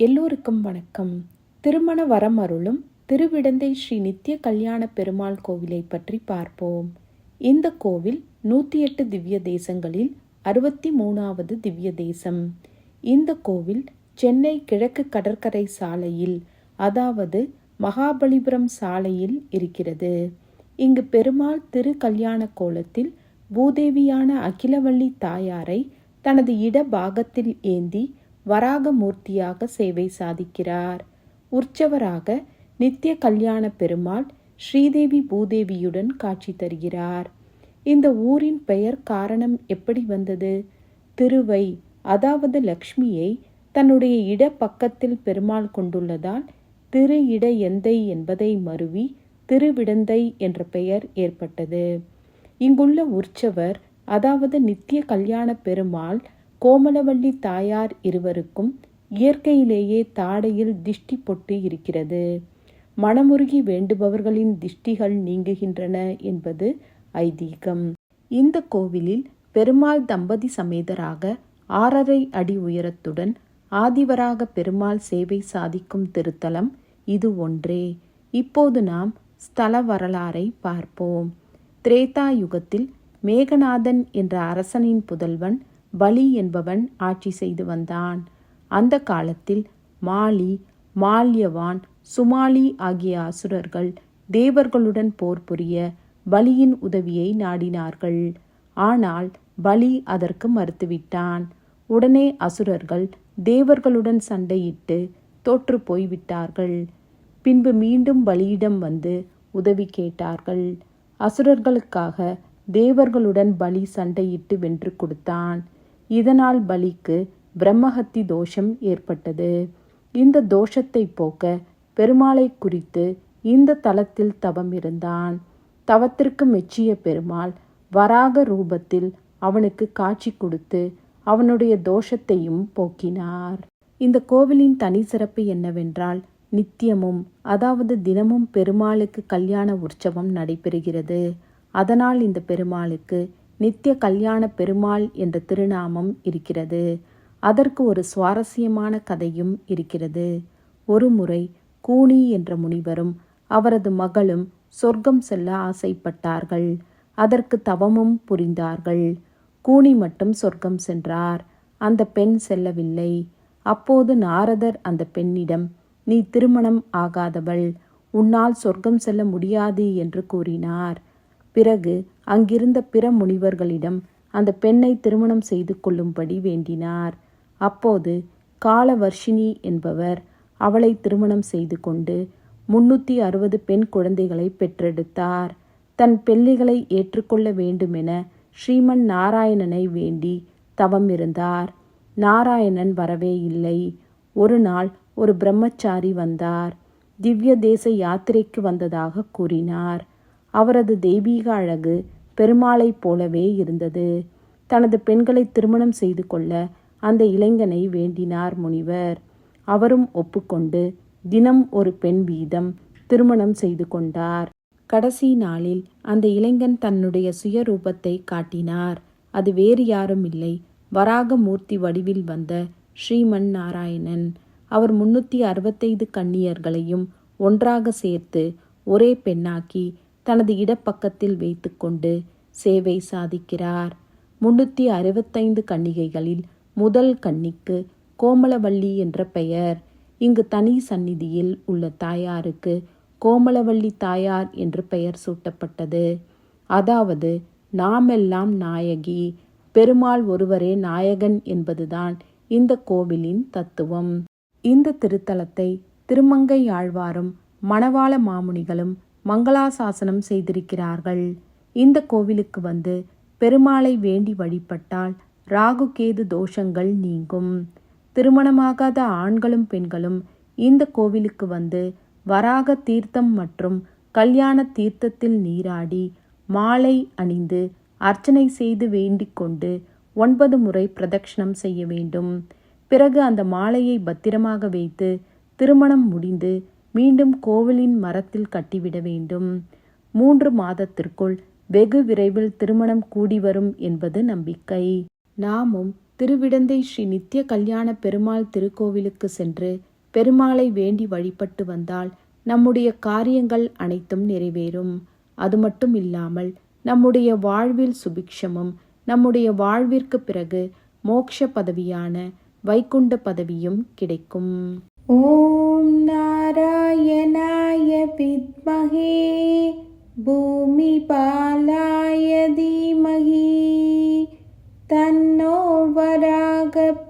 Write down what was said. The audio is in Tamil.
எல்லோருக்கும் வணக்கம். திருமண வரம் அருளும் திருவிடந்தை ஸ்ரீ நித்திய கல்யாண பெருமாள் கோவிலை பற்றி பார்ப்போம். இந்த கோவில் நூற்றி எட்டு திவ்ய தேசங்களில் அறுபத்தி மூணாவது திவ்ய தேசம். இந்த கோவில் சென்னை கிழக்கு கடற்கரை சாலையில் அதாவது மகாபலிபுரம் சாலையில் இருக்கிறது. இங்கு பெருமாள் திரு கல்யாண கோலத்தில் பூதேவியான அகிலவள்ளி தாயாரை தனது இடபாகத்தில் ஏந்தி வராகமூர்த்தியாக சேவை சாதிக்கிறார். உற்சவராக நித்திய கல்யாண பெருமாள் ஸ்ரீதேவி பூதேவியுடன் காட்சி தருகிறார். இந்த ஊரின் பெயர் காரணம் எப்படி வந்தது? திருவை அதாவது லக்ஷ்மியை தன்னுடைய இட பக்கத்தில் பெருமாள் கொண்டுள்ளதால் திரு இட எந்தை என்பதை மருவி திருவிடந்தை என்ற பெயர் ஏற்பட்டது. இங்குள்ள உற்சவர் அதாவது நித்திய கல்யாண பெருமாள் கோமலவள்ளி தாயார் இருவருக்கும் இயற்கையிலேயே தாடையில் திஷ்டி பொட்டு இருக்கிறது. மனமுருகி வேண்டுபவர்களின் திஷ்டிகள் நீங்குகின்றன என்பது ஐதீகம். இந்த கோவிலில் பெருமாள் தம்பதி சமேதராக ஆறரை அடி உயரத்துடன் ஆதிவராக பெருமாள் சேவை சாதிக்கும் திருத்தலம் இது ஒன்றே. இப்போது நாம் ஸ்தல வரலாறை பார்ப்போம். திரேதா யுகத்தில் மேகநாதன் என்ற அரசனின் புதல்வன் பலி என்பவன் ஆட்சி செய்து வந்தான். அந்த காலத்தில் மாலி மால்யவான் சுமாலி ஆகிய அசுரர்கள் தேவர்களுடன் போர் புரிய பலியின் உதவியை நாடினார்கள். ஆனால் பலி அதற்கு மறுத்துவிட்டான். உடனே அசுரர்கள் தேவர்களுடன் சண்டையிட்டு தோற்று போய்விட்டார்கள். பின்பு மீண்டும் பலியிடம் வந்து உதவி கேட்டார்கள். அசுரர்களுக்காக தேவர்களுடன் பலி சண்டையிட்டு வென்று கொடுத்தான். இதனால் பலிக்கு பிரம்மஹத்தி தோஷம் ஏற்பட்டது. இந்த தோஷத்தை போக்க பெருமாளை குறித்து இந்த தலத்தில் தவம் இருந்தான். தவத்திற்கு மெச்சிய பெருமாள் வராக ரூபத்தில் அவனுக்கு காட்சி கொடுத்து அவனுடைய தோஷத்தையும் போக்கினார். இந்த கோவிலின் தனி சிறப்பு என்னவென்றால் நித்தியமும் அதாவது தினமும் பெருமாளுக்கு கல்யாண உற்சவம் நடைபெறுகிறது. அதனால் இந்த பெருமாளுக்கு நித்திய கல்யாண பெருமாள் என்ற திருநாமம் இருக்கிறது. அதற்கு ஒரு சுவாரஸ்யமான கதையும் இருக்கிறது. ஒரு முறை கூனி என்ற முனிவரும் அவரது மகளும் சொர்க்கம் செல்ல ஆசைப்பட்டார்கள். அதற்கு தவமும் புரிந்தார்கள். கூனி மட்டும் சொர்க்கம் சென்றார். அந்த பெண் செல்லவில்லை. அப்போது நாரதர் அந்த பெண்ணிடம் நீ திருமணம் ஆகாதவள். உன்னால் சொர்க்கம் செல்ல முடியாது என்று கூறினார். பிறகு அங்கிருந்த பிற முனிவர்களிடம் அந்த பெண்ணை திருமணம் செய்து கொள்ளும்படி வேண்டினார். அப்போது காலவர்ஷினி என்பவர் அவளை திருமணம் செய்து கொண்டு முன்னூற்றி அறுபது பெண் குழந்தைகளை பெற்றெடுத்தார். தன் பெல்லிகளை ஏற்றுக்கொள்ள வேண்டுமென ஸ்ரீமன் நாராயணனை வேண்டி தவம் இருந்தார். நாராயணன் வரவே இல்லை. ஒரு நாள் ஒரு பிரம்மச்சாரி வந்தார். திவ்ய தேச யாத்திரைக்கு வந்ததாக கூறினார். அவரது தெய்வீக அழகு பெருமாளைப் போலவே இருந்தது. தனது பெண்களை திருமணம் செய்து கொள்ள அந்த இளைஞனை வேண்டினார் முனிவர். அவரும் ஒப்புக்கொண்டு தினம் ஒரு பெண் வீதம் திருமணம் செய்து கொண்டார். கடைசி நாளில் அந்த இளைஞன் தன்னுடைய சுயரூபத்தை காட்டினார். அது வேறு யாரும் இல்லை. வராகமூர்த்தி வடிவில் வந்த ஸ்ரீமன் நாராயணன். அவர் முன்னூற்றி அறுபத்தைந்து கன்னியர்களையும் ஒன்றாக சேர்த்து ஒரே பெண்ணாக்கி தனது இடப்பக்கத்தில் வைத்துக்கொண்டு சேவை சாதிக்கிறார். முன்னூற்றி அறுபத்தைந்து கன்னிகைகளில் முதல் கன்னிக்கு கோமலவள்ளி என்ற பெயர். இங்கு தனி சந்நிதியில் உள்ள தாயாருக்கு கோமலவள்ளி தாயார் என்று பெயர் சூட்டப்பட்டது. அதாவது நாமெல்லாம் நாயகி பெருமாள் ஒருவரே நாயகன் என்பதுதான் இந்த கோவிலின் தத்துவம். இந்த திருத்தலத்தை திருமங்கை ஆழ்வாரும் மணவாள மாமுனிகளும் மங்களாசாசனம் செய்திருக்கிறார்கள். இந்த கோவிலுக்கு வந்து பெருமாளை வேண்டி வழிபட்டால் ராகு கேது தோஷங்கள் நீங்கும். திருமணமாகாத ஆண்களும் பெண்களும் இந்த கோவிலுக்கு வந்து வராக தீர்த்தம் மற்றும் கல்யாண தீர்த்தத்தில் நீராடி மாலை அணிந்து அர்ச்சனை செய்து வேண்டிக் கொண்டு ஒன்பது முறை பிரதட்சணம் செய்ய வேண்டும். பிறகு அந்த மாலையை பத்திரமாக வைத்து திருமணம் முடிந்து மீண்டும் கோவிலின் மரத்தில் கட்டிவிட வேண்டும். மூன்று மாதத்திற்குள் வெகு விரைவில் திருமணம் கூடி வரும் என்பது நம்பிக்கை. நாமும் திருவிடந்தை ஸ்ரீ நித்திய கல்யாண பெருமாள் திருக்கோவிலுக்கு சென்று பெருமாளை வேண்டி வழிபட்டு வந்தால் நம்முடைய காரியங்கள் அனைத்தும் நிறைவேறும். அது மட்டும் இல்லாமல் நம்முடைய வாழ்வில் சுபிக்ஷமும் நம்முடைய வாழ்விற்கு பிறகு மோக்ஷ பதவியான வைகுண்ட பதவியும் கிடைக்கும். ॐ नारायणाय विद्महे भूमिपालाय धीमहि तन्नो वरागप्रचोदयात्।